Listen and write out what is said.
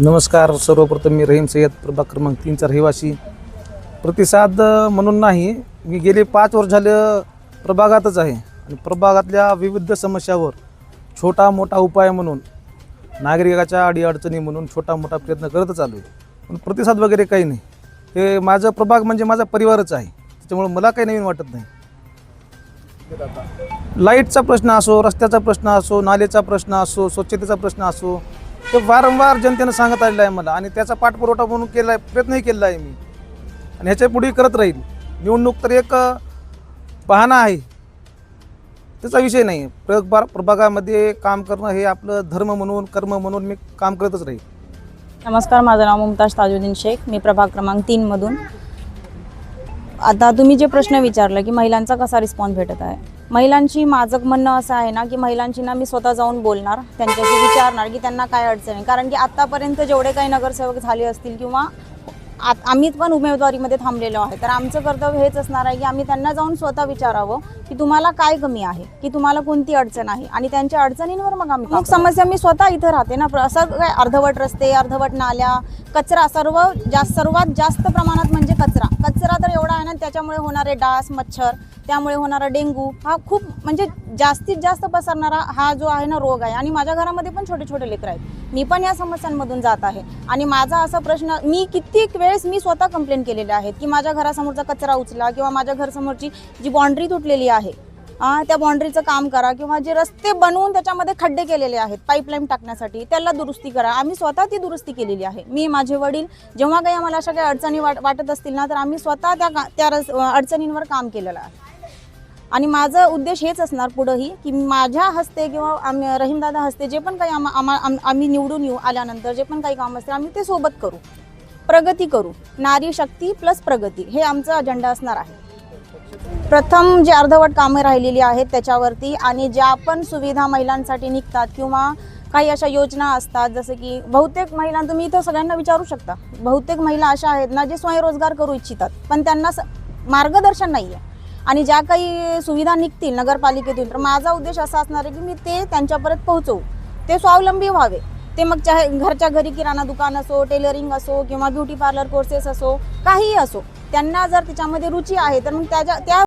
नमस्कार सर्वप्रथम मी रहीम सय्यद प्रभाग क्रमांक तीनचा रहिवासी प्रतिसाद म्हणून नाही मी गेले पाच वर्ष झालं प्रभागातच आहे. आणि प्रभागातल्या विविध समस्यावर छोटा मोठा उपाय म्हणून नागरिकाच्या अडीअडचणी म्हणून छोटा मोठा प्रयत्न करतच आलो आहे. पण प्रतिसाद वगैरे काही नाही. हे माझं प्रभाग म्हणजे माझा परिवारच आहे. त्याच्यामुळे मला काही नवीन वाटत नाही. लाईटचा प्रश्न असो रस्त्याचा प्रश्न असो नालेचा प्रश्न असो स्वच्छतेचा प्रश्न असो ते वारंवार जनतेनं सांगत आलेलं आहे मला आणि त्याचा पाठपुरवठा म्हणून केला आहे प्रयत्नही केलेला आहे मी. आणि ह्याच्या पुढे करत राहील. निवडणूक तर एक बहाणा आहे. त्याचा विषय नाही. प्रभाग प्रभागामध्ये काम करणं हे आपलं धर्म म्हणून कर्म म्हणून मी काम करतच राहील. नमस्कार माझं नाव मुमताज ताजुद्दीन शेख. मी प्रभाग क्रमांक तीनमधून आता तुम्ही जे प्रश्न विचारला की महिलांचा कसा रिस्पॉन्स भेटत आहे? महिलांची माझं म्हणणं असं आहे ना की महिलांची ना मी स्वतः जाऊन बोलणार त्यांच्याशी विचारणार की त्यांना काय अडचण आहे. कारण की आत्तापर्यंत जेवढे काही नगरसेवक झाले असतील किंवा आत आम्ही पण उमेदवारीमध्ये थांबलेलो आहे. तर आमचं कर्तव्य हेच असणार आहे की आम्ही त्यांना जाऊन स्वतः विचारावं की तुम्हाला काय कमी आहे की तुम्हाला कोणती अडचण आहे. आणि त्यांच्या अडचणींवर मग आम्ही मग समस्या मी स्वतः इथं राहते ना असं काय अर्धवट रस्ते अर्धवट नाल्या कचरा सर्व जास्त सर्वात जास्त प्रमाणात म्हणजे कचरा. आणि त्याच्यामुळे होणारे डास मच्छर त्यामुळे होणारा डेंगू हा खूप म्हणजे जास्तीत जास्त पसरणारा हा जो आहे ना रोग आहे. आणि माझ्या घरामध्ये पण छोटे छोटे लेकर आहेत. मी पण या समस्यांमधून जात आहे. आणि माझा असा प्रश्न मी कित्येक वेळेस मी स्वतः कंप्लेंट केलेले आहेत की माझ्या घरासमोरचा कचरा उचला किंवा माझ्या घरासमोरची जी बाँड्री तुटलेली आहे त्या बाँड्रीचं काम करा किंवा जे रस्ते बनवून त्याच्यामध्ये खड्डे केलेले आहेत पाईपलाईन टाकण्यासाठी त्याला दुरुस्ती करा. आम्ही स्वतः ती दुरुस्ती केलेली आहे. मी माझे वडील जेव्हा काही आम्हाला अशा काही अडचणी वाट वाटत असतील ना तर आम्ही स्वतः त्या का- त्या रस- अडचणींवर काम केलेलं आहे. आणि माझा उद्देश हेच असणार पुढंही की माझ्या हस्ते किंवा आम्ही रहीमदादा हस्ते जे पण काही आम्हा आम्हा- आम्ही निवडून येऊ आल्यानंतर जे पण काही काम असतील आम्ही ते सोबत करू. प्रगती करू. नारी शक्ती प्लस प्रगती हे आमचा अजेंडा असणार आहे. प्रथम जे अर्धवट कामे राहिलेली आहेत त्याच्यावरती आणि ज्या पण सुविधा महिलांसाठी निघतात किंवा काही अशा योजना असतात जसं की बहुतेक महिला तुम्ही इथं सगळ्यांना विचारू शकता. बहुतेक महिला अशा आहेत ना जे स्वयंरोजगार करू इच्छितात पण त्यांना स- मार्गदर्शन नाही आहे आणि ज्या काही सुविधा निघतील नगरपालिकेतून तर माझा उद्देश असा असणार आहे की मी ते त्यांच्यापर्यंत पोहोचवू. ते स्वावलंबी व्हावे. ते मग चाहे घरच्या घरी किराणा दुकान असो टेलरिंग असो किंवा ब्युटी पार्लर कोर्सेस असो काहीही असो त्यांना जर त्याच्यामध्ये रुची आहे तर मग त्याच्या त्या